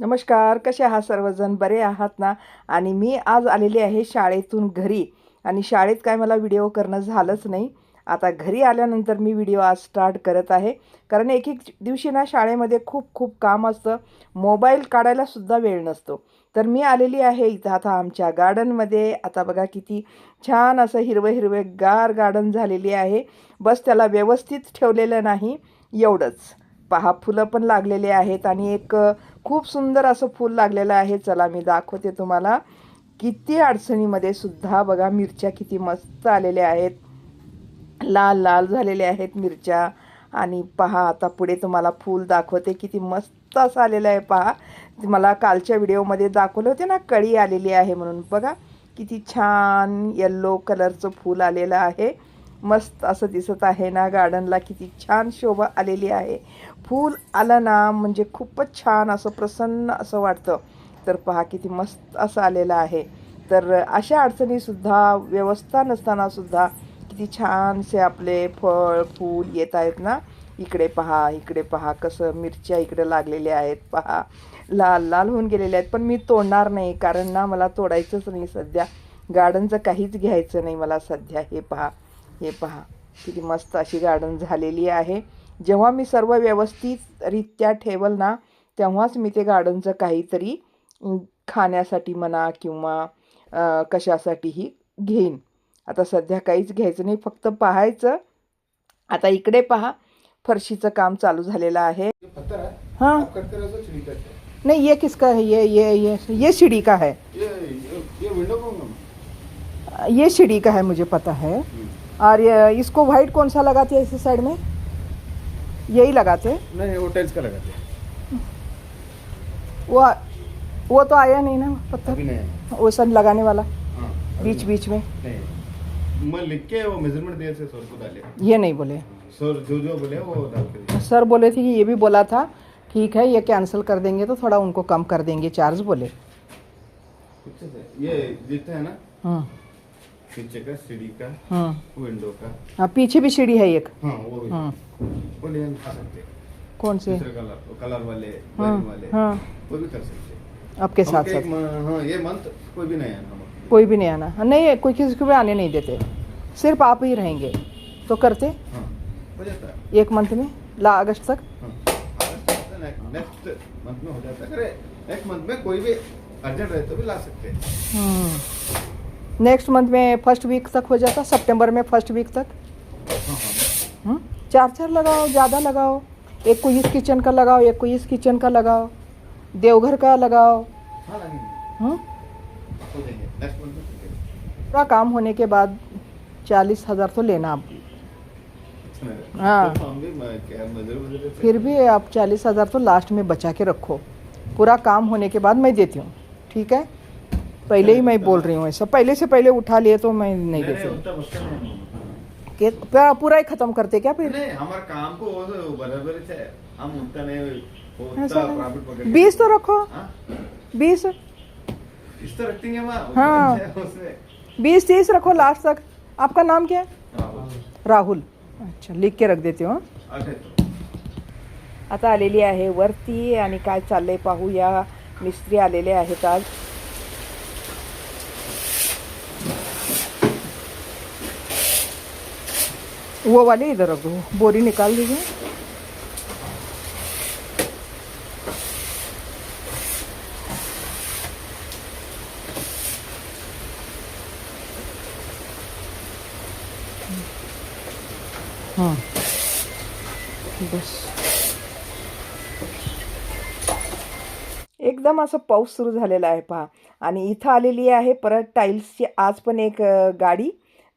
नमस्कार कसे आहात सर्वजण? बरे आहात ना? आणि मी आज आलेले आहे शाळेतून घरी. आणि शाळेत काय मला व्हिडिओ करणं झालंच नाही. आता घरी आल्यानंतर मी व्हिडिओ आज स्टार्ट करत आहे. कारण एक एक दिवशी ना शाळेमध्ये खूप खूप काम असतं. मोबाईल काढायलासुद्धा वेळ नसतो. तर मी आलेली आहे इथं. आता आमच्या गार्डनमध्ये आता बघा किती छान असं हिरवं हिरवे गार गार्डन झालेली आहे. बस त्याला व्यवस्थित ठेवलेलं नाही. एवढंच. पहा फुलं पण लागलेले आहेत. आणि एक खूप सुंदर असं फूल लागलेलं आहे. चला मी दाखवते तुम्हाला. किती अडचणीमध्ये सुद्धा बघा मिरच्या किती मस्त आलेल्या आहेत. लाल लाल झालेल्या आहेत मिरच्या. आणि पहा आता पुढे तुम्हाला फूल दाखवते किती मस्त असं आलेलं आहे. पहा मला कालच्या व्हिडिओमध्ये दाखवले होते ना कळी आलेली आहे म्हणून. बघा किती छान येल्लो कलरचं फूल आलेलं आहे. मस्त असं दिसत आहे ना गार्डनला किती छान शोभा आलेली आहे. फूल आलं ना म्हणजे खूपच छान असं प्रसन्न असं वाटतं. तर पहा किती मस्त असं आलेलं आहे. तर अशा अडचणीसुद्धा व्यवस्था नसतानासुद्धा किती छानसे आपले फळ फूल येत आहेत ना. इकडे पहा इकडे पहा कसं मिरच्या इकडे लागलेल्या आहेत पहा. लाल लाल होऊन गेलेल्या आहेत पण मी तोडणार नाही कारण ना मला तोडायचंच नाही सध्या. गार्डनचं काहीच घ्यायचं नाही मला सध्या हे पहा. हे पहा किती मस्त अशी गार्डन झालेली आहे. जेव्हा मी सर्व व्यवस्थितरित्या ठेवल ना तेव्हाच मी ते गार्डनचं काहीतरी खाण्यासाठी म्हणा किंवा कशासाठीही घेईन. आता सध्या काहीच घ्यायचं नाही फक्त पाहायचं. आता इकडे पहा फरशीचं काम चालू झालेलं आहे. है. नहीं ये किसका है? ये ये ये ये सीढ़ी का है. ये ये, ये विंडो है ये सीढ़ी का है मुझे पता है. और ये इसको वाइट कौन सा लगाते हैं इस साइड में? यही लगाते नहीं वो टाइल्स का लगाते वो वो तो आया नहीं ना पत्थर? वो सब लगाने वाला? हाँ बीच बीच में? मैं लिख के वो मेज़रमेंट दिए थे सर को डाले। ये नहीं बोले। सर जो जो बोले वो डाल के सर बोले थे कि ये भी बोला था ठीक है ये कैंसिल कर देंगे तो थोड़ा उनको कम कर देंगे चार्ज बोले। ये दिखता है ना। हम्म पीछे का सीढ़ी का हम्म विंडो का। हाँ पीछे भी सीढ़ी है एक? हाँ वो भी। हम्म वो ले खा सकते। कौन से? कलर कलर वाले हाँ वाले। हाँ। वो भी कर सकते। आपके साथ साथ। हाँ ये मंथ कोई भी नहीं है हम। कोई भी नहीं आना। हाँ, नहीं कोई किसी को भी आने नहीं देते। सिर्फ़ आप ही रहेंगे। तो करते? हाँ हो जाता है। एक मंथ में? ला अगस्त तक? नेक्स्ट मंथ में हो जाता है। नेक्स्ट मंथ में कोई भी अर्जेंट रहे तो भी ला सकते। हैं। नेक्स्ट मंथ में फ़र्स्ट वीक तक हो जाता सितंबर में फ़र्स्ट वीक तक। हाँ हम्म? चार चार लगाओ, ज़्यादा लगाओ। एक को इस किचन का लगाओ, एक को इस किचन का लगाओ। देवघर का लगाओ। हम्म? पूरा काम होने के बाद चालीस हज़ार तो लेना आप। हाँ। फिर भी आप चालीस हज़ार तो लास्ट में बचा के रखो। पूरा काम होने के बाद मैं देती हूँ। ठीक है? पहले ही मैं बोल रही हूँ ऐसा। पहले से पहले उठा लिए तो मैं नहीं देती हूँ। पूरा- ही खत्म करते क्या फिर? हमारे काम को तो बराबर है हम उतना नहीं। बीस तो रखो? बीस? इस तरह रखते हैं बीस तीस रखो लास्ट तक। आपका नाम क्या है? राहुल। अच्छा लिख के रख देते हो तो। आता आलेली आहे वरती आणि काय चाललंय पाहूया. मिस्त्री आलेले आहेत आज. वो वाले इधर रख दो बोरी निकाल दीजिए हाँ। बस। एकदम असं पाऊस सुरू झालेला आहे पहा. आणि इथं आलेली आहे परत टाईल्सची आज पण एक गाडी.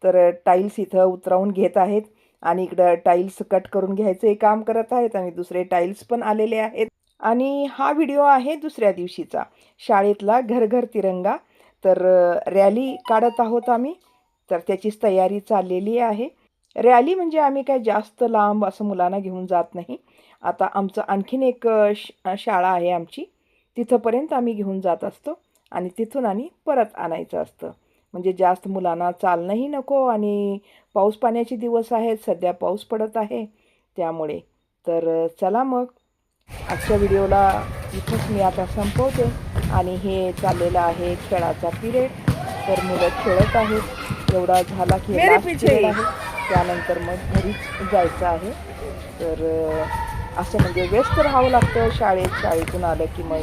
तर टाईल्स इथं उतरवून घेत आहेत. आणि इकडं टाईल्स कट करून घ्यायचं हे काम करत आहेत आणि दुसरे टाईल्स पण आलेले आहेत. आणि हा व्हिडिओ आहे दुसऱ्या दिवशीचा. शाळेतला घरघर तिरंगा. तर रॅली काढत आहोत आम्ही. तर त्याचीच तयारी चाललेली आहे. रॅली म्हणजे आम्ही काय जास्त लांब असं मुलांना घेऊन जात नाही. आता आमचं आणखीन एक श शाळा आहे आमची. तिथंपर्यंत आम्ही घेऊन जात असतो आणि तिथून आणि परत आणायचं असतं. म्हणजे जास्त मुलांना चालणंही नको आणि पाऊस पाण्याचे दिवस आहेत सध्या पाऊस पडत आहे. त्यामुळे तर चला मग. आजच्या व्हिडिओला इथंच मी आता संपवते आणि हे चाललेलं आहे खेळाचा पिरियड. तर मुलं खेळत आहेत. एवढा झाला की. आहे. त्यानंतर मग घरीच जायचं आहे. तर असं म्हणजे व्यस्त राहावं लागतं शाळेत. शाळेतून आलं की मग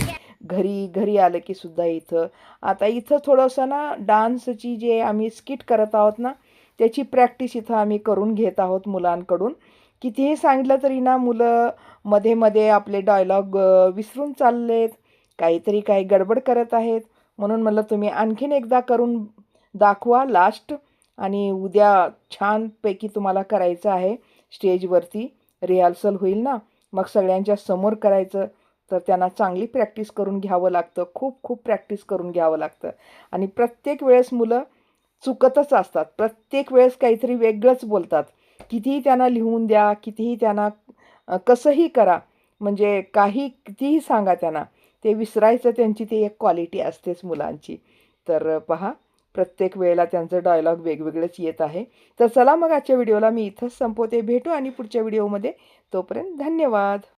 घरी घरी आलं की सुद्धा इथं. आता इथं थोडंसं ना डान्सची जे आम्ही स्किट करत आहोत ना त्याची प्रॅक्टिस इथं आम्ही करून घेत आहोत मुलांकडून. कितीही सांगितलं तरी ना मुलं मध्ये मध्ये आपले डायलॉग विसरून चाललेत. काहीतरी काही गडबड करत आहेत. म्हणून म्हटलं तुम्ही आणखीन एकदा करून दाखवा लास्ट आणि उद्या छानपैकी तुम्हाला करायचं आहे. स्टेजवरती रिहर्सल होईल ना. मग सगळ्यांच्या समोर करायचं. तर त्यांना चांगली प्रॅक्टिस करून घ्यावं लागतं. खूप खूप प्रॅक्टिस करून घ्यावं लागतं. आणि प्रत्येक वेळेस मुलं चुकतच असतात. प्रत्येक वेळेस काहीतरी वेगळंच बोलतात. कितीही त्यांना लिहून द्या कितीही त्यांना कसंही करा. म्हणजे काही कितीही सांगा त्यांना ते विसरायचं त्यांची ती एक क्वालिटी असतेच मुलांची. तर पहा प्रत्येक वेळेला त्यांचं डायलॉग वेगवेगळेच येत आहे. तर चला मग आजच्या व्हिडिओला मी इथंच संपवते. भेटू आणि पुढच्या व्हिडिओमध्ये तोपर्यंत धन्यवाद.